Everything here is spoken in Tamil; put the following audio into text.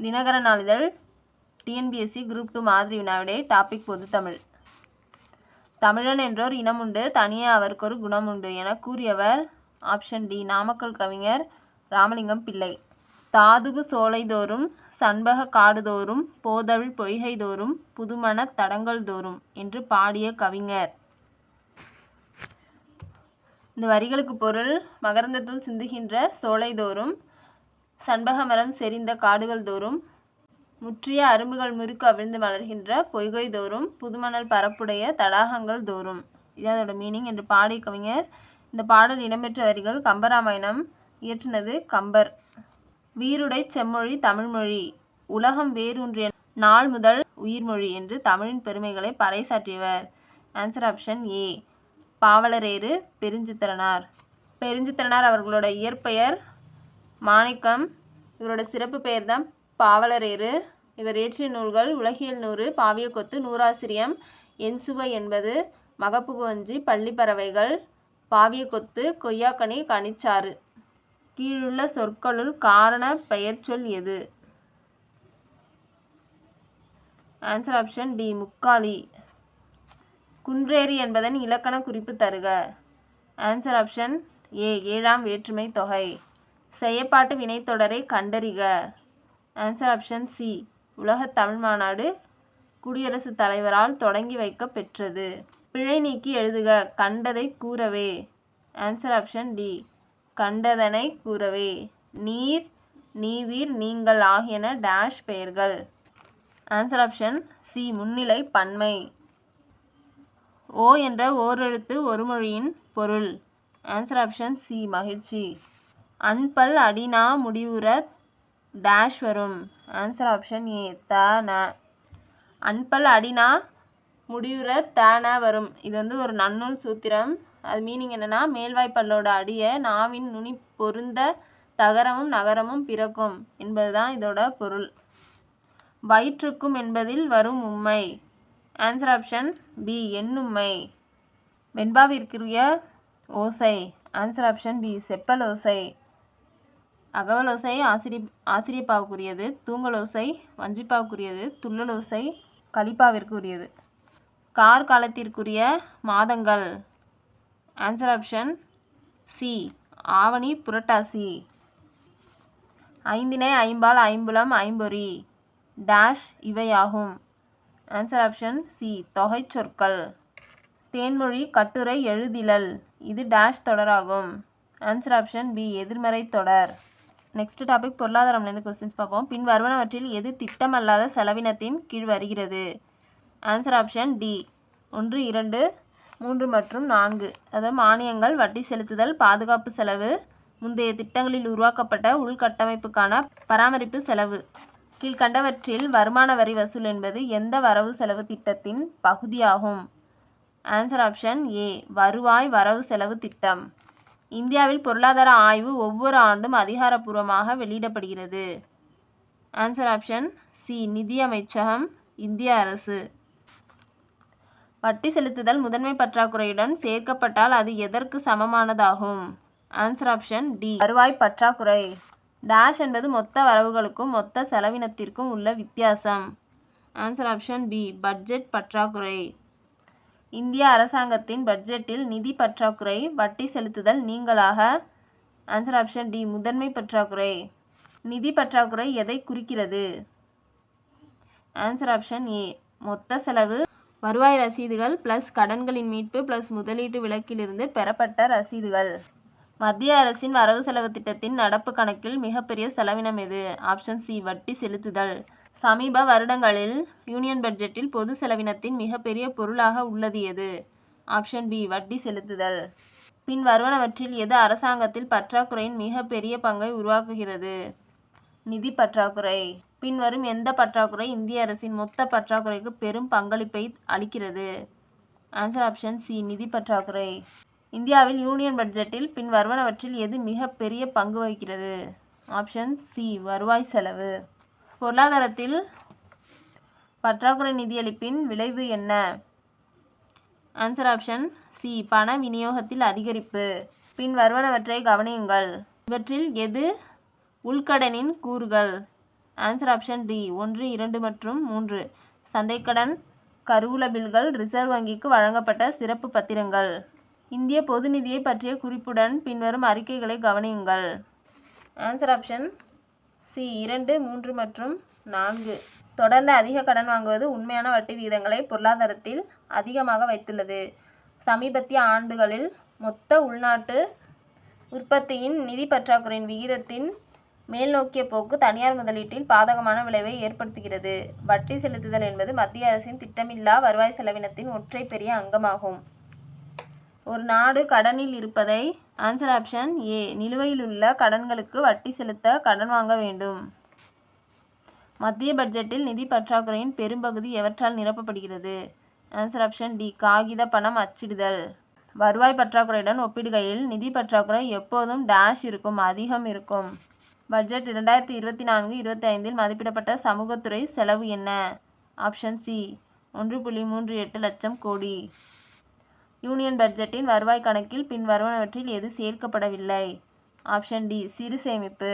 தினகர நாளிதழ் டிஎன்பிஎஸ்சி குரூப் டூ மாதிரி வினாவிடை டாபிக் பொதுத்தமிழ் தமிழன் என்றோர் இனமுண்டு தனியே அவருக்கொரு குணமுண்டு என கூறியவர் ஆப்ஷன் டி நாமக்கல் கவிஞர் ராமலிங்கம் பிள்ளை. தாதுகு சோலைதோறும் சண்பக காடுதோறும் போதவிழ் பொய்கைதோறும் புதுமண தடங்கள் தோறும் என்று பாடிய கவிஞர். இந்த வரிகளுக்கு பொருள் மகரந்தத்துள் சிந்துகின்ற சோலைதோறும் சண்பக மரம் செறிந்த காடுகள் தோறும் முற்றிய அரும்புகள் முறுக்கு அவிழ்ந்து வளர்கின்ற பொய்கை தோறும் புதுமணல் பரப்புடைய தடாகங்கள் தோறும். இது அதோட மீனிங் என்று பாடிய கவிஞர் இந்த பாடல் இடம்பெற்ற வரிகள் கம்பராமாயணம் இயற்றினது கம்பர். வீருடை செம்மொழி தமிழ்மொழி உலகம் வேரூன்றிய நாள் முதல் உயிர்மொழி என்று தமிழின் பெருமைகளை பறைசாற்றியவர். Answer option A Pavalareru Perunchithiranar. Perunchithiranar அவர்களோட இயற்பெயர் மாணிக்கம் இவரோட சிறப்பு பெயர் தான் பாவலரேறு. இவர் இயற்றிய நூல்கள் உலகியல் நூறு பாவியக்கொத்து நூறாசிரியம் என்சுவை என்பது மகப்புகுவஞ்சி பள்ளிப்பறவைகள் பாவியக்கொத்து கொய்யாக்கனி கனிச்சாறு. கீழுள்ள சொற்களுள் காரண பெயர்ச்சொல் எது? ஆன்சர் ஆப்ஷன் டி முக்காலி குன்றேறி என்பதன் இலக்கண குறிப்பு தருக. ஆன்சர் ஆப்ஷன் ஏ ஏழாம் வேற்றுமை தொகை. செய்யப்பாட்டு வினைத்தொடரை கண்டறிக. ஆன்சர் ஆப்ஷன் சி உலகத் தமிழ் மாநாடு குடியரசுத் தலைவரால் தொடங்கி வைக்க பெற்றது. பிழை நீக்கி எழுதுக. கண்டதை கூறவே. ஆன்சர் ஆப்ஷன் டி கண்டதனை கூறவே. நீர் நீவீர் நீங்கள் ஆகியன டேஷ் பெயர்கள். ஆன்சர் ஆப்ஷன் சி முன்னிலை பன்மை. ஓ என்ற ஓரெழுத்து ஒரு மொழியின் பொருள். ஆன்சர் ஆப்ஷன் சி மகிழ்ச்சி. அன்பல் அடினா முடிவுற டேஷ் வரும். ஆன்சர் ஆப்ஷன் ஏ த ந. அன்பல் அடினா முடிவுற த ந வரும். இது வந்து ஒரு நன்னூல் சூத்திரம். அது மீனிங் என்னென்னா மேல்வாய்ப்பல்லோட அடிய நாவின் நுனி பொருந்த தகரமும் நகரமும் பிறக்கும் என்பதுதான் இதோட பொருள். வயிற்றுக்கும் என்பதில் வரும் உண்மை ஆன்சர் ஆப்ஷன் பி எண்ணும்மை. வெண்பாவிற்குரிய ஓசை. ஆன்சர் ஆப்ஷன் பி செப்பல் ஓசை. அகவலோசை ஆசிரி ஆசிரியப்பாவுக்குரியது தூங்கலோசை வஞ்சிப்பாவுக்குரியது துள்ளலோசை கலிப்பாவிற்குரியது கார் காலத்திற்குரிய மாதங்கள். ஆன்சர் ஆப்ஷன் சி ஆவணி புரட்டாசி. ஐந்தினை ஐம்பால் ஐம்புலம் ஐம்பொறி. டேஷ் இவையாகும். ஆன்சர் ஆப்ஷன் சி தொகை சொற்கள். தேன்மொழி கட்டுரை எழுதிலல். இது டேஷ் தொடராகும். ஆன்சர் ஆப்ஷன் பி எதிர்மறை தொடர். நெக்ஸ்ட் டாபிக் பொருளாதாரம்லேருந்து கொஸ்டின்ஸ் பார்ப்போம். பின் வருவனவற்றில் எது திட்டமல்லாத செலவினத்தின் கீழ் வருகிறது? ஆன்சர் ஆப்ஷன் டி ஒன்று இரண்டு மூன்று மற்றும் நான்கு. அதாவது மானியங்கள் வட்டி செலுத்துதல் பாதுகாப்பு செலவு முந்தைய திட்டங்களில் உருவாக்கப்பட்ட உள்கட்டமைப்புக்கான பராமரிப்பு செலவு. கீழ்கண்டவற்றில் வருமான வரி வசூல் என்பது எந்த வரவு செலவு திட்டத்தின் பகுதியாகும்? ஆன்சர் ஆப்ஷன் ஏ வருவாய் வரவு செலவு திட்டம். இந்தியாவில் பொருளாதார ஆய்வு ஒவ்வொரு ஆண்டும் அதிகாரப்பூர்வமாக வெளியிடப்படுகிறது. ஆன்சர் ஆப்ஷன் சி நிதி அமைச்சகம் இந்திய அரசு. வட்டி செலுத்துதல் முதன்மை பற்றாக்குறையுடன் சேர்க்கப்பட்டால் அது எதற்கு சமமானதாகும்? ஆன்சர் ஆப்ஷன் டி வருவாய் பற்றாக்குறை. டேஷ் என்பது மொத்த வரவுகளுக்கும் மொத்த செலவினத்திற்கும் உள்ள வித்தியாசம். ஆன்சர் ஆப்ஷன் பி பட்ஜெட் பற்றாக்குறை. இந்திய அரசாங்கத்தின் பட்ஜெட்டில் நிதி பற்றாக்குறை வட்டி செலுத்துதல் நீங்களாக? ஆன்சர் ஆப்ஷன் டி முதன்மை பற்றாக்குறை. நிதி பற்றாக்குறை எதை குறிக்கிறது? ஆன்சர் ஆப்ஷன் ஏ மொத்த செலவு. வருவாய் ரசீதுகள் ப்ளஸ் கடன்களின் மீட்பு ப்ளஸ் முதலீட்டு விலக்கிலிருந்து பெறப்பட்ட ரசீதுகள். மத்திய அரசின் வரவு செலவு திட்டத்தின் நடப்பு கணக்கில் மிகப்பெரிய செலவினம் எது? ஆப்ஷன் சி வட்டி செலுத்துதல். சமீப வருடங்களில் யூனியன் பட்ஜெட்டில் பொது செலவினத்தின் மிகப்பெரிய பொருளாக உள்ளது எது ஆப்ஷன் பி வட்டி செலுத்துதல். பின் வருவனவற்றில் எது அரசாங்கத்தில் பற்றாக்குறையின் மிகப்பெரிய பங்கை உருவாக்குகிறது? நிதி பற்றாக்குறை. பின்வரும் எந்த பற்றாக்குறை? இந்திய அரசின் மொத்த பற்றாக்குறைக்கு பெரும் பங்களிப்பை அளிக்கிறது. ஆன்சர் ஆப்ஷன் சி நிதி பற்றாக்குறை. இந்தியாவில் யூனியன் பட்ஜெட்டில் பின் வருவனவற்றில் எது மிக பெரிய பங்கு வகிக்கிறது? ஆப்ஷன் சி வருவாய் செலவு. பொருளாதாரத்தில் பற்றாக்குறை நிதியளிப்பின் விளைவு என்ன? ஆன்சர் ஆப்ஷன் சி பண விநியோகத்தில் அதிகரிப்பு. பின் வருவனவற்றை கவனியுங்கள். இவற்றில் எது உள்கடனின் கூறுகள்? ஆன்சர் ஆப்ஷன் டி ஒன்று இரண்டு மற்றும் மூன்று. சந்தைக்கடன் கருவூல பில்கள் ரிசர்வ் வங்கிக்கு வழங்கப்பட்ட சிறப்பு பத்திரங்கள். இந்திய பொது நிதியை பற்றிய குறிப்புடன் பின்வரும் அறிக்கைகளை கவனியுங்கள். ஆன்சர் ஆப்ஷன் சி இரண்டு மூன்று மற்றும் நான்கு. தொடர்ந்து அதிக கடன் வாங்குவது உண்மையான வட்டி விகிதங்களை பொருளாதாரத்தில் அதிகமாக வைத்துள்ளது. சமீபத்திய ஆண்டுகளில் மொத்த உள்நாட்டு உற்பத்தியின் நிதி பற்றாக்குறையின் விகிதத்தின் மேல்நோக்கிய போக்கு தனியார் முதலீட்டில் பாதகமான விளைவை ஏற்படுத்துகிறது. வட்டி செலுத்துதல் என்பது மத்திய அரசின் திட்டமில்லா வருவாய் செலவினத்தின் ஒற்றை பெரிய அங்கமாகும். ஒரு நாடு கடனில் இருப்பதை ஆன்சர் ஆப்ஷன் ஏ நிலுவையில் உள்ள கடன்களுக்கு வட்டி செலுத்த கடன் வாங்க வேண்டும். மத்திய பட்ஜெட்டில் நிதி பற்றாக்குறையின் பெரும்பகுதி எவற்றால் நிரப்பப்படுகிறது? ஆன்சர் ஆப்ஷன் டி காகித பணம் அச்சிடுதல். வருவாய் பற்றாக்குறையுடன் ஒப்பிடுகையில் நிதி பற்றாக்குறை எப்போதும் டேஷ் இருக்கும் அதிகம் இருக்கும். பட்ஜெட் இரண்டாயிரத்தி இருபத்தி நான்கு இருபத்தி ஐந்தில் மதிப்பிடப்பட்ட சமூகத்துறை செலவு என்ன? ஆப்ஷன் சி ஒன்று புள்ளி மூன்று எட்டு லட்சம் கோடி. யூனியன் பட்ஜெட்டின் வருவாய் கணக்கில் பின்வருவனவற்றில் எது சேர்க்கப்படவில்லை? ஆப்ஷன் டி சிறு சேமிப்பு.